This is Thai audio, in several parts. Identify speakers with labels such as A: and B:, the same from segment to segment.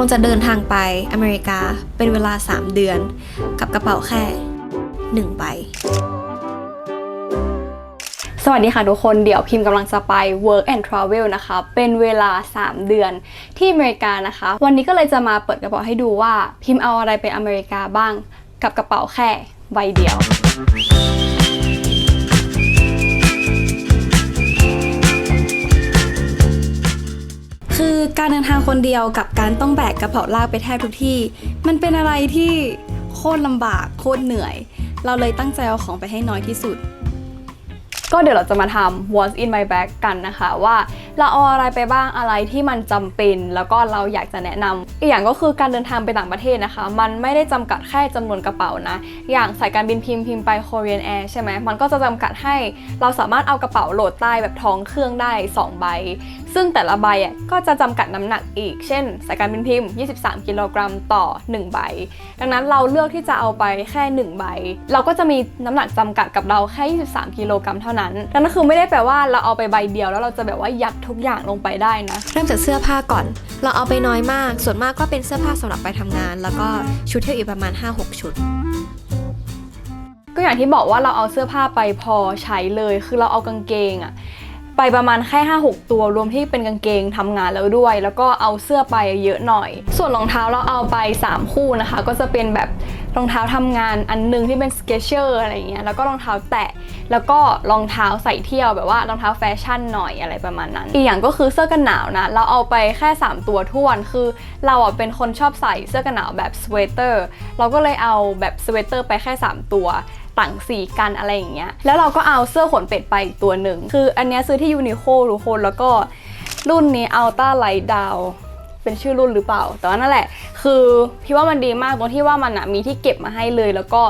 A: ำลังจะเดินทางไปอเมริกาเป็นเวลา 3 เดือน กับกระเป๋าแค่ 1 ใบ
B: สวัสดีค่ะทุกคนเดี๋ยวพิมพ์กำลังจะไป work and travel นะคะ เป็นเวลา 3 เดือนที่อเมริกานะคะ วันนี้ก็เลยจะมาเปิดกระเป๋าให้ดูว่าพิมพ์เอาอะไรไปอเมริกาบ้าง กับกระเป๋าแค่ใบเดียว
A: คนเดียวกับการต้องแบกกระเป๋าลากไปแทบทุกที่ มันเป็นอะไรที่โคตรลำบากโคตรเหนื่อย เราเลยตั้งใจเอาของไปให้น้อยที่สุด
B: ก็เดี๋ยวเราจะมาทำ what's in my bag กันนะคะ ว่าเราเอาอะไรไปบ้างอะไรที่มันจำเป็น แล้วก็เราอยากจะแนะนำอีกอย่างก็คือการเดินทางไปต่างประเทศนะคะ มันไม่ได้จำกัดแค่จำนวนกระเป๋านะ อย่างสายการบินพิมพ์พิมพ์ไป Korean Air ใช่ไหมมันก็จะจำกัดให้เราสามารถเอากระเป๋าโหลดใต้แบบท้องเครื่องได้ 2 ใบ ซึ่งแต่ละใบอะก็จะจำกัดน้ำหนักอีก เช่น สายการบินพิมพ์ 23 กิโลกรัมต่อ 1 ใบ ดังนั้นเราเลือกที่จะเอาไปแค่ 1 ใบ เราก็จะมีน้ำหนักจำกัดกับเราแค่ 23 กิโลกรัมเท่านั้นดังนั้นคือไม่ได้แปลว่าเราเอาไปใบเดียวแล้วเราจะแบบว่ายัดทุกอย่างลงไปได้นะ
A: เริ่มจากเสื้อผ้าก่อน เราเอาไปน้อยมาก ส่วนมากก็เป็นเสื้อผ้าสำหรับไปทำงาน แล้วก็ชุดเที่ยวอีกประมาณ 5-6 ชุด
B: ก็อย่างที่บอกว่าเราเอาเสื้อผ้าไปพอใช้เลย คือเราเอากางเกงอะ ไปประมาณแค่5-6ตัวรวมที่เป็นกางเกงทำงานแล้วด้วย แล้วก็เอาเสื้อไปเยอะหน่อย ส่วนรองเท้าเราเอาไป 3 คู่นะคะ ก็จะเป็นแบบรองเท้าทำงานอันหนึงที่เป็นสเกเชอร์อะไรเงี้ยแล้วก็รองเท้าแตะแล้วก็รองเท้าใส่เที่ยวแบบว่ารองเท้าแฟชั่นหน่อยอะไรประมาณนั้น อีกอย่างก็คือเสื้อกันหนาวนะ เราเอาไปแค่ 3 ตัวท้วนคือเราอะเป็นคนชอบใส่เสื้อกันหนาวแบบสเวตเตอร์เราก็เลยเอาแบบสเวตเตอร์ไปแค่ 3 ตัว ต่างสีกันอะไรอย่างเงี้ย แล้วเราก็เอาเสื้อขนเป็ดไปอีกตัวหนึ่ง คืออันเนี้ยซื้อที่ยูนิโคทุกคน แล้วก็รุ่นนี้อัลต้าไลท์ดาว เป็นชื่อรุ่นหรือเปล่า แต่ว่านั่นแหละ คือพี่ว่ามันดีมากตรงที่ว่ามันอะมีที่เก็บมาให้เลย แล้วก็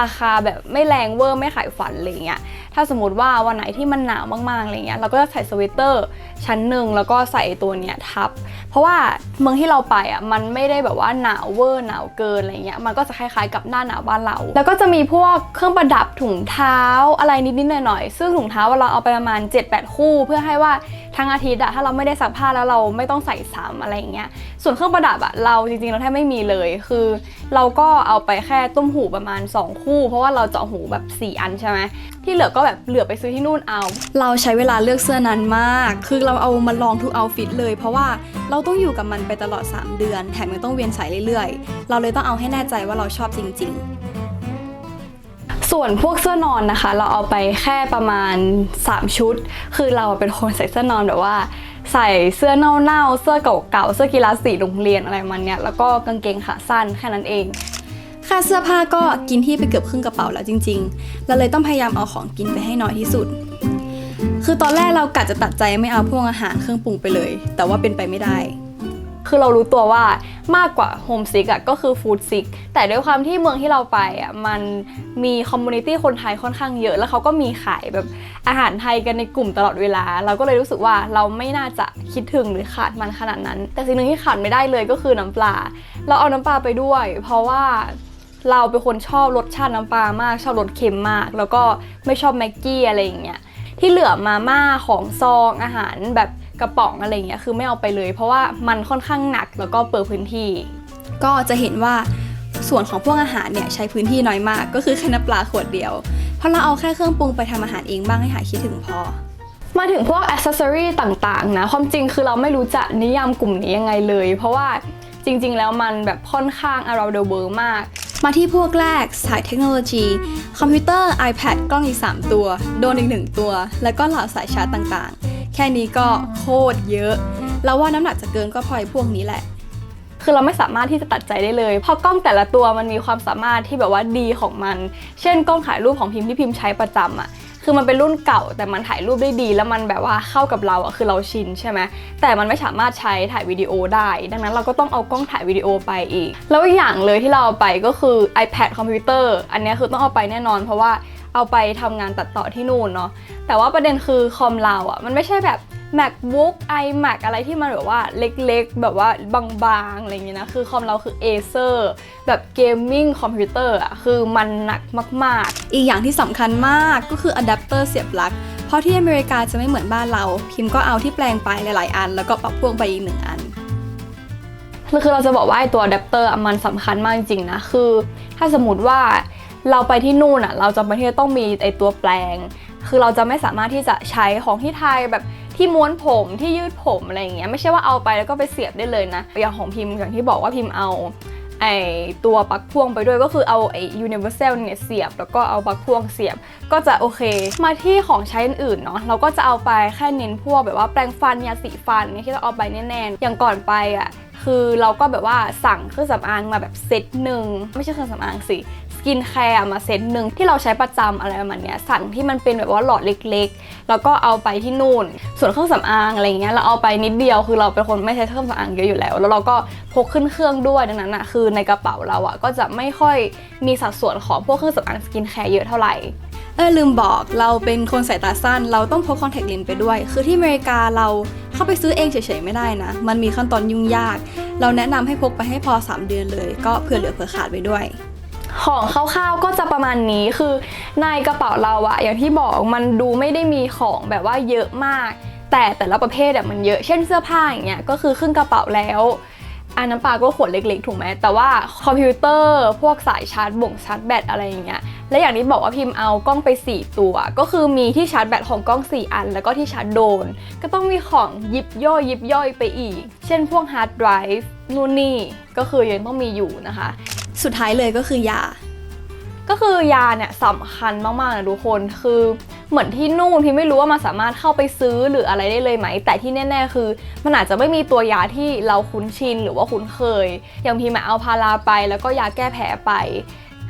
B: ราคาแบบไม่แรงเวอร์ไม่ขายฝันอะไรเงี้ย ถ้าสมมติว่าวันไหนที่มันหนาวมากๆอะไรเงี้ยเราก็จะใส่สเวตเตอร์ชั้นหนึ่งแล้วก็ใส่ตัวเนี้ยทับ เพราะว่าเมืองที่เราไปอะมันไม่ได้แบบว่าหนาวเวอร์หนาวเกินอะไรเงี้ย มันก็จะคล้ายๆกับหน้าหนาวบ้านเรา แล้วก็จะมีพวกเครื่องประดับถุงเท้าอะไรนิดๆหน่อยๆ ซึ่งถุงเท้าเราเอาไปประมาณ 7-8 คู่เพื่อให้ว่า ทั้งอาทิตย์อะถ้าเราไม่ได้ซักผ้าแล้วเราไม่ต้องใส่ซ้ำอะไรอย่างเงี้ย ส่วนเครื่องประดับอะเราจริงๆเราแทบไม่มีเลย คือ เราก็เอาไปแค่ตุ้มหูประมาณ 2 คู่ เพราะว่าเราเจาะหูแบบ 4 อันใช่ไหมที่เหลือก็แบบเหลือไปซื้อที่นู่นเอา
A: เราใช้เวลาเลือกเสื้อนานมาก คือเราเอามาลองทุกเอาฟิตเลย เพราะว่าเราต้องอยู่กับมันไปตลอด 3 เดือน แถมยังต้องเวียนใส่เรื่อยๆ เราเลยต้องเอาให้แน่ใจว่าเราชอบจริง ๆ
B: ส่วนพวกเสื้อนอนนะคะ เราเอาไปแค่ประมาณ 3 ชุด คือเราเป็นคนใส่เสื้อนอนแบบว่า ใส่เสื้อเน่าๆเสื้อเก่าๆเสื้อกีฬาสีโรงเรียนอะไรมันเนี้ยแล้วก็กางเกงขาสั้นแค่นั้นเอง
A: ค่าเสื้อผ้าก็กินที่ไปเกือบครึ่งกระเป๋าแล้วจริงๆ เราเลยต้องพยายามเอาของกินไปให้น้อยที่สุด คือตอนแรกเรากะจะตัดใจไม่เอาพวกอาหารเครื่องปรุงไปเลย แต่ว่าเป็นไปไม่ได้
B: คือเรารู้ตัวว่ามากกว่าโฮมซิกอะก็คือฟู้ดซิกแต่ด้วยความที่เมืองที่เราไปอะมันมีคอมมูนิตี้คนไทยค่อนข้างเยอะ แล้วเขาก็มีขายแบบอาหารไทยกันในกลุ่มตลอดเวลา เราก็เลยรู้สึกว่าเราไม่น่าจะคิดถึงหรือขาดมันขนาดนั้น แต่สิ่งหนึ่งที่ขาดไม่ได้เลยก็คือน้ำปลา เราเอาน้ำปลาไปด้วย เพราะว่าเราเป็นคนชอบรสชาติน้ำปลามาก ชอบรสเค็มมาก แล้วก็ไม่ชอบแม็กกี้อะไรอย่างเงี้ยที่เหลือมาม่าของซองอาหารแบบ กระป๋องอะไรเงี้ยคือไม่เอาไปเลย เพราะว่ามันค่อนข้างหนักแล้วก็เปิดพื้นที่
A: ก็จะเห็นว่าส่วนของพวกอาหารเนี่ยใช้พื้นที่น้อยมาก ก็คือแค่น้ำปลาขวดเดียว เพราะเราเอาแค่เครื่องปรุงไปทำอาหารเองบ้างให้หายคิดถึงพอ
B: มาถึงพวกอ c เซสซอรีต่างๆนะความจริงคือเราไม่รู้จะนิยามกลุ่มนี้ยังไงเลย เพราะว่าจริง ๆ แล้วมันแบบค่อนข้าง around the world มาก
A: มาที่พวกแรกสายเทคโนโลยี คอมพิวเตอร์ iPad กล้องอีก 3 ตัว โดนอีก 1 ตัว แล้วก็เหล่าสายชาร์จต่างๆแค่นี้ก็โคตรเยอะ แล้วว่าน้ำหนักจะเกินก็เพราะไอ้พวกนี้แหละ
B: คือเราไม่สามารถที่จะตัดใจได้เลย เพราะกล้องแต่ละตัวมันมีความสามารถที่แบบว่าดีของมัน เช่นกล้องถ่ายรูปของพิมพ์ที่พิมพ์ใช้ประจำอะคือมันเป็นรุ่นเก่าแต่มันถ่ายรูปได้ดี แล้วมันแบบว่าเข้ากับเราอะคือเราชินใช่ไหมแต่มันไม่สามารถใช้ถ่ายวิดีโอได้ ดังนั้นเราก็ต้องเอากล้องถ่ายวิดีโอไปอีก แล้วอีกอย่างเลยที่เราเอาไปก็คือ iPad คอมพิวเตอร์ อันเนี้ยคือต้องเอาไปแน่นอน เพราะว่าเอาไปทำงานตัดต่อที่นู่นเนาะ แต่ว่าประเด็นคือคอมเราอะมันไม่ใช่แบบ macbook imac อะไรที่มันแบบว่าเล็กๆ แบบว่าบางๆอะไรอย่างเงี้ยนะ คือคอมเราคือ acer แบบเกมมิ่งคอมพิวเตอร์อะคือมันหนักมาก
A: อีกอย่างที่สำคัญมากก็คืออะแดปเตอร์เสียบปลั๊กเพราะที่อเมริกาจะไม่เหมือนบ้านเรา พิมพ์ก็เอาที่แปลงไปหลายๆ อัน แล้วก็ปรับพ่วงไปอีกหนึ่งอัน
B: คือเราจะบอกว่าไอตัวอะแดปเตอร์มันสำคัญมากจริงๆนะ คือ ถ้าสมมติว่าเราไปที่นู่นอะ เราจำเป็นที่จะต้องมีไอตัวแปลง คือเราจะไม่สามารถที่จะใช้ของที่ไทยแบบที่ม้วนผมที่ยืดผมอะไรอย่างเงี้ยไม่ใช่ว่าเอาไปแล้วก็ไปเสียบได้เลยนะอย่างของพิมพ์อย่างที่บอกว่าพิมพ์เอาไอตัวปลั๊กพ่วงไปด้วยก็คือเอาไอ universal เนี่ยเสียบ แล้วก็เอาปลั๊กพ่วงเสียบก็จะโอเค มาที่ของใช้อื่นเนาะเราก็จะเอาไปแค่เน้นพวกแบบว่าแปรงฟันยาสีฟันเนี่ยที่เราเอาไปแน่ๆอย่างก่อนไปอะ คือเราก็แบบว่าสั่งเครื่องสำอางมาแบบเซตหนึ่งไม่ใช่เครื่องสำอางสิสกินแคร์มาเซตหนึ่งที่เราใช้ประจำอะไรประมาณเนี้ยสั่งที่มันเป็นแบบว่าหลอดเล็กๆ แล้วก็เอาไปที่นู่น ส่วนเครื่องสำอางอะไรเงี้ยเราเอาไปนิดเดียวคือเราเป็นคนไม่ใช้เครื่องสำอางเยอะอยู่แล้ว แล้วเราก็พกขึ้นเครื่องด้วยดังนั้นอะคือในกระเป๋าเราอะก็จะไม่ค่อยมีสัดส่วนของพวกเครื่องสำอางสกินแคร์เยอะเท่าไหร่
A: เออลืมบอกเราเป็นคนสายตาสั้น เราต้องพกคอนแทคเลนส์ไปด้วย คือที่อเมริกาเรา เข้าไปซื้อเองเฉยๆไม่ได้นะ มันมีขั้นตอนยุ่งยาก เราแนะนำให้พกไปให้พอ 3 เดือนเลย ก็เผื่อเหลือเผื่อขาดไปด้วย
B: ของคร่าวๆก็จะประมาณนี้คือในกระเป๋าเราอะอย่างที่บอกมันดูไม่ได้มีของแบบว่าเยอะมาก แต่แต่ละประเภทอะมันเยอะเช่นเสื้อผ้าอย่างเงี้ยก็คือครึ่งกระเป๋าแล้วอันน้ำปลาก็ขวดเล็กๆ ถูกไหมแต่ว่าคอมพิวเตอร์พวกสายชาร์จบ่งชาร์จแบตอะไรอย่างเงี้ย และอย่างที่บอกว่าพิมพ์เอากล้องไป 4 ตัว ก็คือมีที่ชาร์จแบตของกล้อง 4 อัน แล้วก็ที่ชาร์จโดรนก็ต้องมีของยิบย่อยยิบย่อยไปอีก เช่นพวกฮาร์ดไดรฟ์นู่นนี่ก็คือยังต้องมีอยู่นะคะ
A: สุดท้ายเลยก็คือยา
B: ก็คือยาเนี่ยสำคัญมากๆนะทุกคนคือเหมือนที่นู่นพี่ไม่รู้ว่ามันสามารถเข้าไปซื้อหรืออะไรได้เลยไหม แต่ที่แน่ๆคือ มันอาจจะไม่มีตัวยาที่เราคุ้นชินหรือว่าคุ้นเคย อย่างพี่มาเอาพาราไปแล้วก็ยาแก้แผลไป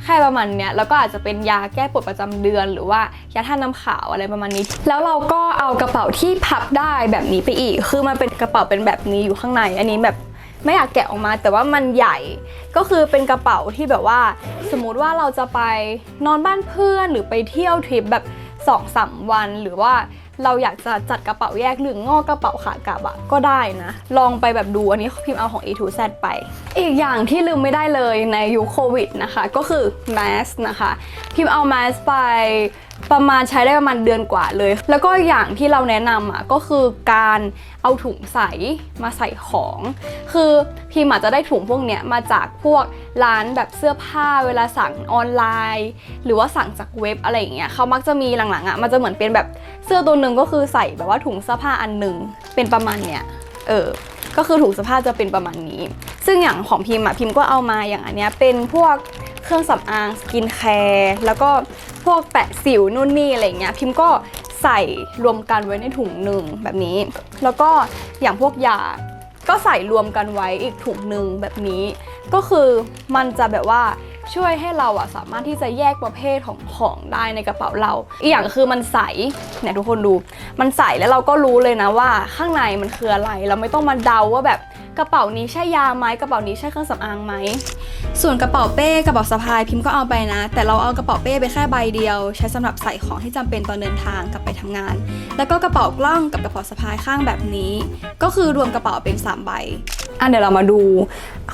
B: แค่ประมาณเนี้ยแล้วก็อาจจะเป็นยาแก้ปวดประจำเดือน หรือว่ายาท่าน้ำขาวอะไรประมาณนี้ แล้วเราก็เอากระเป๋าที่พับได้แบบนี้ไปอีก คือมันเป็นกระเป๋าเป็นแบบนี้อยู่ข้างใน อันนี้แบบไม่อยากแกะออกมา แต่ว่ามันใหญ่ก็คือเป็นกระเป๋าที่แบบว่า สมมุติว่าเราจะไปนอนบ้านเพื่อนหรือไปเที่ยวทริปแบบ2อสวันหรือว่า เราอยากจะจัดกระเป๋าแยกหรืองอกกระเป๋าขากลับอะก็ได้นะ ลองไปแบบดูอันนี้พิมพ์เอาของ A to Z ไป อีกอย่างที่ลืมไม่ได้เลยในยุคโควิดนะคะ ก็คือ mask นะคะ พิมพ์เอา mask ไป ประมาณใช้ได้ประมาณเดือนกว่าเลย แล้วก็อย่างที่เราแนะนำอะก็คือการเอาถุงใสมาใส่ของ คือพิมอาจจะได้ถุงพวกเนี้ยมาจากพวกร้านแบบเสื้อผ้าเวลาสั่งออนไลน์ หรือว่าสั่งจากเว็บอะไรอย่างเงี้ยเขามักจะมีหลังๆอะมันจะเหมือนเป็นแบบเสื้อตัวหนึ่งก็คือใส่แบบว่าถุงเสื้อผ้าอันหนึ่งเป็นประมาณเนี้ยเออก็คือถุงเสื้อผ้าจะเป็นประมาณนี้ ซึ่งอย่างของพิมพ์อะพิมพ์ก็เอามาอย่างอันเนี้ยเป็นพวก เครื่องสำอางสกินแคร์แล้วก็พวกแปะสิวนู่นนี่อะไรเงี้ยพิมก็ใส่รวมกันไว้ในถุงหนึ่งแบบนี้ แล้วก็อย่างพวกยาก็ใส่รวมกันไว้อีกถุงหนึ่งแบบนี้ ก็คือมันจะแบบว่าช่วยให้เราอะสามารถที่จะแยกประเภทของของได้ในกระเป๋าเรา อีกอย่างคือมันใสเนี่ยทุกคนดู มันใสแล้วเราก็รู้เลยนะว่าข้างในมันคืออะไร เราไม่ต้องมาเดาว่าแบบ กระเป๋านี้ใช่ยาไหมกระเป๋านี้ใช่เครื่องสำอางไหม
A: ส่วนกระเป๋าเป้กระเป๋าสะพายพิมพ์ก็เอาไปนะ แต่เราเอากระเป๋าเป้ไปแค่ใบเดียว ใช้สำหรับใส่ของที่จำเป็นตอนเดินทางกลับไปทำงาน แล้วก็กระเป๋ากล้องกับกระเป๋าสะพายข้างแบบนี้ ก็คือรวมกระเป๋าเป็น 3 ใบ
B: อะเดี๋ยวเรามาดู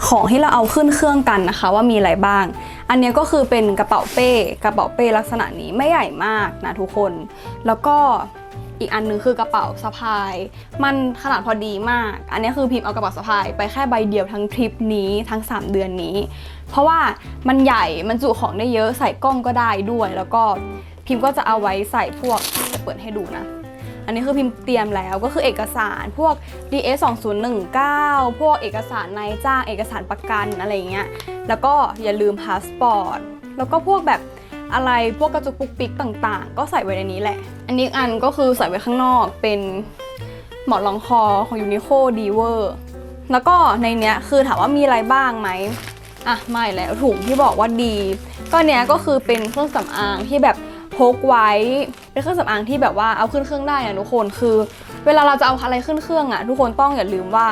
B: ของที่เราเอาขึ้นเครื่องกันนะคะ ว่ามีอะไรบ้าง อันนี้ก็คือเป็นกระเป๋าเป้ กระเป๋าเป้ลักษณะนี้ไม่ใหญ่มากนะทุกคน แล้วก็ อีกอันหนึงคือกระเป๋าสะพาย มันขนาดพอดีมาก อันนี้คือพิมพ์เอากระเป๋าสะพาย ไปแค่ใบเดียวทั้งทริปนี้ทั้ง 3 เดือนนี้ เพราะว่ามันใหญ่มันจุของได้เยอะใส่กล้องก็ได้ด้วย แล้วก็พิมพ์ก็จะเอาไว้ใส่พวกจะเปิดให้ดูนะ อันนี้คือพิมพ์เตรียมแล้วก็คือเอกสารพวก DS 2019 พวกเอกสารนายจ้างเอกสารประกันอะไรเงี้ยแล้วก็อย่าลืมพาสปอร์ตแล้วก็พวกแบบ อะไรพวกกระจุกปุกปิกต่างๆ ก็ใส่ไว้ในนี้แหละ อันนี้อันก็คือใส่ไว้ข้างนอกเป็นหมอนรองคอของยูนิโคดีเวอร์แล้วก็ในเนี้ยคือถามว่ามีอะไรบ้างไหมอะไม่แล้วถุงที่บอกว่าดี ก็เนี้ยก็คือเป็นเครื่องสำอางที่แบบพกไว้เป็นเครื่องสำอางที่แบบว่าเอาขึ้นเครื่องได้นะทุกคนคือ เวลาเราจะเอาอะไรขึ้นเครื่องอะทุกคนต้องอย่าลืมว่า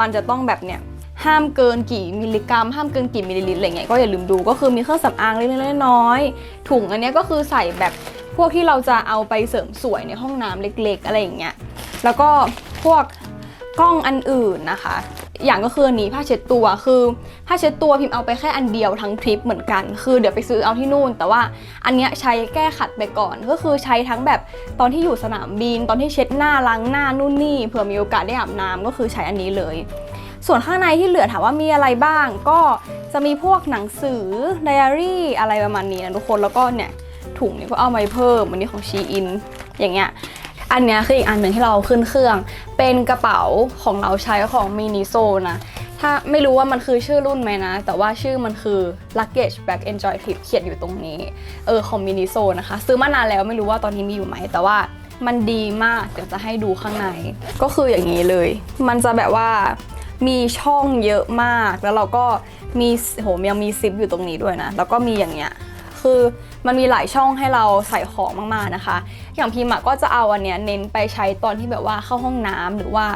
B: มันจะต้องแบบเนี้ย ห้ามเกินกี่มิลลิกรัม ห้ามเกินกี่มิลลิลิตรอะไรเงี้ยก็อย่าลืมดูก็คือมีเครื่องสำอางเล็กๆน้อยๆถุงอันนี้ก็คือใส่แบบพวกที่เราจะเอาไปเสริมสวยในห้องน้ำเล็ก ๆ อะไรอย่างเงี้ยแล้วก็พวกกล้องอันอื่นนะคะ อย่างก็คืออันนี้ผ้าเช็ดตัวคือผ้าเช็ดตัวพิมพ์เอาไปแค่อันเดียวทั้งทริปเหมือนกัน คือเดี๋ยวไปซื้อเอาที่นู่น แต่ว่าอันเนี้ยใช้แก้ขัดไปก่อน ก็คือใช้ทั้งแบบตอนที่อยู่สนามบิน ตอนที่เช็ดหน้าล้างหน้านู่นนี่เผื่อมีโอกาสได้อาบน้ำก็คือใช้อันนี้เลย ส่วนข้างในที่เหลือถามว่ามีอะไรบ้าง ก็จะมีพวกหนังสือไดอารี่อะไรประมาณนี้นะทุกคนแล้วก็เนี่ยถุงนี้ก็เอาไว้เพิ่มอันนี้ของชีอินอย่างเงี้ยอันเนี้ยคืออีกอันหนึ่งที่เราขึ้นเครื่อง เป็นกระเป๋าของเราใช้ของมินิโซนะ ถ้าไม่รู้ว่ามันคือชื่อรุ่นไหมนะ แต่ว่าชื่อมันคือ luggage bag enjoy trip เขียนอยู่ตรงนี้ เออของมินิโซนะคะ ซื้อมานานแล้วไม่รู้ว่าตอนนี้มีอยู่ไหม แต่ว่ามันดีมาก เดี๋ยวจะให้ดูข้างใน ก็คืออย่างนี้เลย มันจะแบบว่า มีช่องเยอะมาก แล้วเราก็มีโหยังมีซิปอยู่ตรงนี้ด้วยนะ แล้วก็มีอย่างเงี้ย คือมันมีหลายช่องให้เราใส่ของมากๆนะคะ อย่างพิมอะก็จะเอาอันเนี้ยเน้นไปใช้ตอนที่แบบว่าเข้าห้องน้ำหรือว่า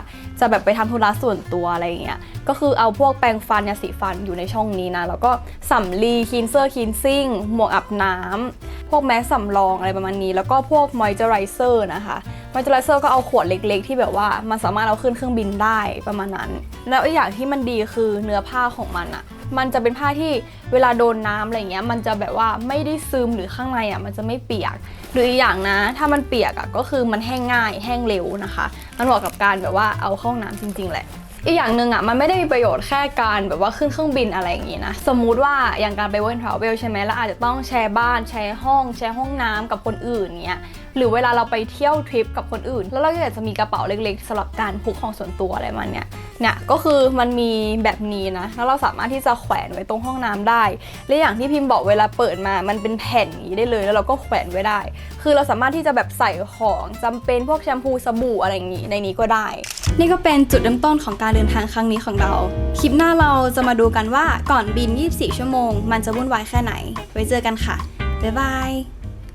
B: จะแบบไปทำธุระส่วนตัวอะไรอย่างเงี้ยก็คือเอาพวกแปรงฟันยาสีฟันอยู่ในช่องนี้นะแล้วก็สำลีคีนเซอร์คีนซิ่งหมวกอาบน้ำพวกแมสสำรองอะไรประมาณนี้ แล้วก็พวกมอยเจอไรเซอร์นะคะมอยเจอไรเซอร์ก็เอาขวดเล็กๆ ที่แบบว่ามันสามารถเอาขึ้นเครื่องบินได้ประมาณนั้น แล้วอีกอย่างที่มันดีคือเนื้อผ้าของมันอะ มันจะเป็นผ้าที่เวลาโดนน้ำอะไรเงี้ยมันจะแบบว่าไม่ได้ซึมหรือข้างในอะมันจะไม่เปียก หรืออีกอย่างนะ ถ้ามันเปียกอะก็คือมันแห้งง่ายแห้งเร็วนะคะ มันเหมาะกับการแบบว่าเอาเข้าห้องน้ำจริง ๆ แหละอีกอย่างหนึ่งอะมันไม่ได้มีประโยชน์แค่การแบบว่าขึ้นเครื่องบินอะไรอย่างงี้นะ สมมุติว่าอย่างการไปเวิร์นทราเวลใช่ไหมแล้วอาจจะต้องแชร์บ้านแชร์ห้อง แชร์ห้องน้ำกับคนอื่นเงี้ย หรือเวลาเราไปเที่ยวทริปกับคนอื่น แล้วเราอยากจะมีกระเป๋าเล็กๆสำหรับการพกของส่วนตัวอะไรมันเนี่ยเนี่ยก็คือมันมีแบบนี้นะ แล้วเราสามารถที่จะแขวนไว้ตรงห้องน้ำได้ และอย่างที่พิมพ์บอกเวลาเปิดมา มันเป็นแผ่นอย่างนี้ได้เลย แล้วเราก็แขวนไว้ได้ คือเราสามารถที่จะแบบใส่ของจำเป็นพวกแชมพูสบู่อะไรอย่างนี้ในนี้ก็ได้
A: นี่ก็เป็นจุดเริ่มต้นของการเดินทางครั้งนี้ของเรา คลิปหน้าเราจะมาดูกันว่าก่อนบิน 24 ชั่วโมง มันจะวุ่นวายแค่ไหน ไว้เจอกันค่ะ บ๊ายบาย